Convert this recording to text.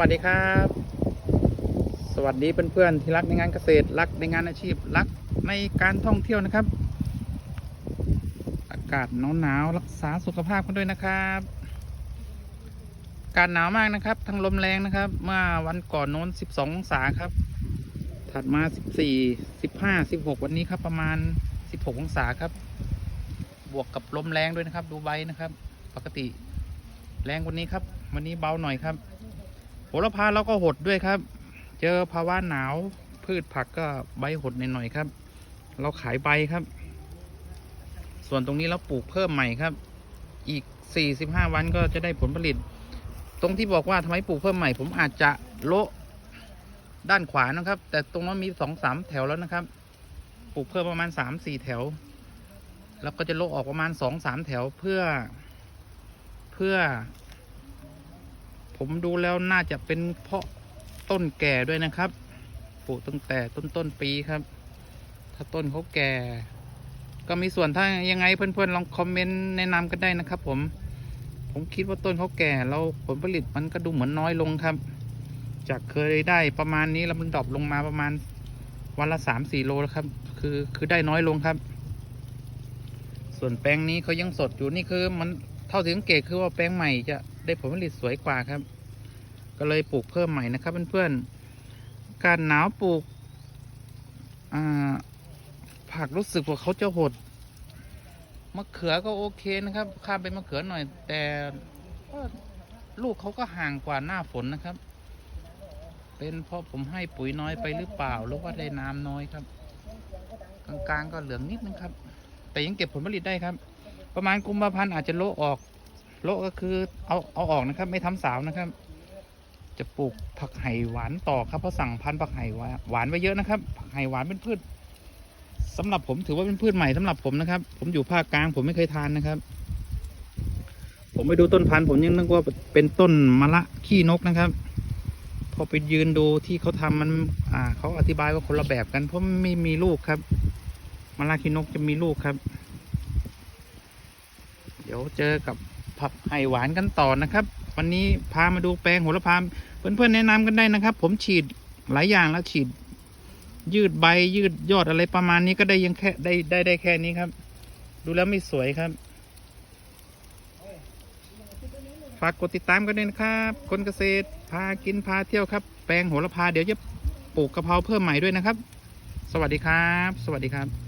วัสดีครับ สวัสดีเพื่อนๆที่รักในงานเกษตรรักในงานอาชีพรักในการท่องเที่ยวนะครับ อากาศหนาวๆรักษาสุขภาพกันด้วยนะครับอากาศหนาวมากนะครับทั้งลมแรงนะครับ เมื่อวันก่อนโน้น 12 องศาครับ ถัดมา 14 15 16 วันนี้ครับประมาณ 16 องศาครับ บวกกับลมแรงด้วยนะครับ ดูใบนะครับ ปกติแรงวันนี้ครับ วันนี้เบาหน่อยครับ โหระพาเราก็หดด้วยครับ เจอภาวะหนาวพืชผักก็ใบหดหน่อยๆครับ เราขายใบครับ ส่วนตรงนี้เราปลูกเพิ่มใหม่ครับ อีก 45 วันก็จะได้ผลผลิต ตรงที่บอกว่าทำไมปลูกเพิ่มใหม่ ผมอาจจะโละด้านขวานะครับ แต่ตรงนั้นมีสองสามแถวแล้วนะครับ ปลูกเพิ่มประมาณสามสี่แถว แล้วก็จะโละออกประมาณสองสามแถวเพื่อ เพื่อ ผมดูแล้วน่าจะเป็นเพราะต้นแก่ด้วยนะครับปลูกตั้งแต่ต้นต้นปีครับ ถ้าต้นเขาแก่ ก็มีส่วนถ้ายังไงเพื่อนๆลองคอมเมนต์แนะนำกันได้นะครับ ผม ผมคิดว่าต้นเขาแก่แล้วผลผลิตมันก็ดูเหมือนน้อยลงครับ จากเคยได้ประมาณนี้แล้วมันดรอปลงมาประมาณวันละสามสี่โลแล้วครับ คือคือได้น้อยลงครับ ส่วนแปลงนี้เขายังสดอยู่นี่คือมัน ท่าที่สังเกตคือว่าแปลงใหม่จะได้ผลผลิตสวยกว่าครับ ก็เลยปลูกเพิ่มใหม่นะครับเพื่อนๆการหนาวปลูกผักรู้สึกว่าเขาจะหดมะเขือก็โอเคนะครับข้ามไปมะเขือหน่อย แต่ลูกเขาก็ห่างกว่าหน้าฝนนะครับ เป็นเพราะผมให้ปุ๋ยน้อยไปหรือเปล่าหรือว่าได้น้ำน้อยครับ กลางๆก็เหลืองนิดนึงครับ แต่ยังเก็บผลผลิตได้ครับ ประมาณกุมภาพันธ์อาจจะโละออก โละก็คือเอาเอาออกนะครับ ไม่ทำสาวนะครับ จะปลูกผักไห่หวานต่อครับเพราะสั่งพันธุ์ผักไห่หวานไว้เยอะนะครับ ผักไห่หวานเป็นพืชสำหรับผมถือว่าเป็นพืชใหม่สำหรับผมนะครับ ผมอยู่ภาคกลางผมไม่เคยทานนะครับ ผมไปดูต้นพันธุ์ผมยังนึกว่าเป็นต้นมะละขี้นกนะครับ พอไปยืนดูที่เขาทำมัน อ่าเขาอธิบายว่าคนละแบบกันเพราะไม่มีลูกครับมะละขี้นกจะมีลูกครับ เดี๋ยวเจอกับผักไห่หวานกันต่อนะครับ วันนี้พามาดูแปลงโหระพาเพื่อนๆแนะนำกันได้นะครับ ผมฉีดหลายอย่างแล้วฉีด ยืดใบยืดยอดอะไรประมาณนี้ก็ได้ยังแค่ได้ได้ได้แค่นี้ครับ ดูแล้วไม่สวยครับฝากกดติดตามกันด้วยนะครับ คนเกษตรพากินพาเที่ยวครับ แปลงโหระพาเดี๋ยวจะปลูกกะเพราเพิ่มใหม่ด้วยนะครับ สวัสดีครับ สวัสดีครับ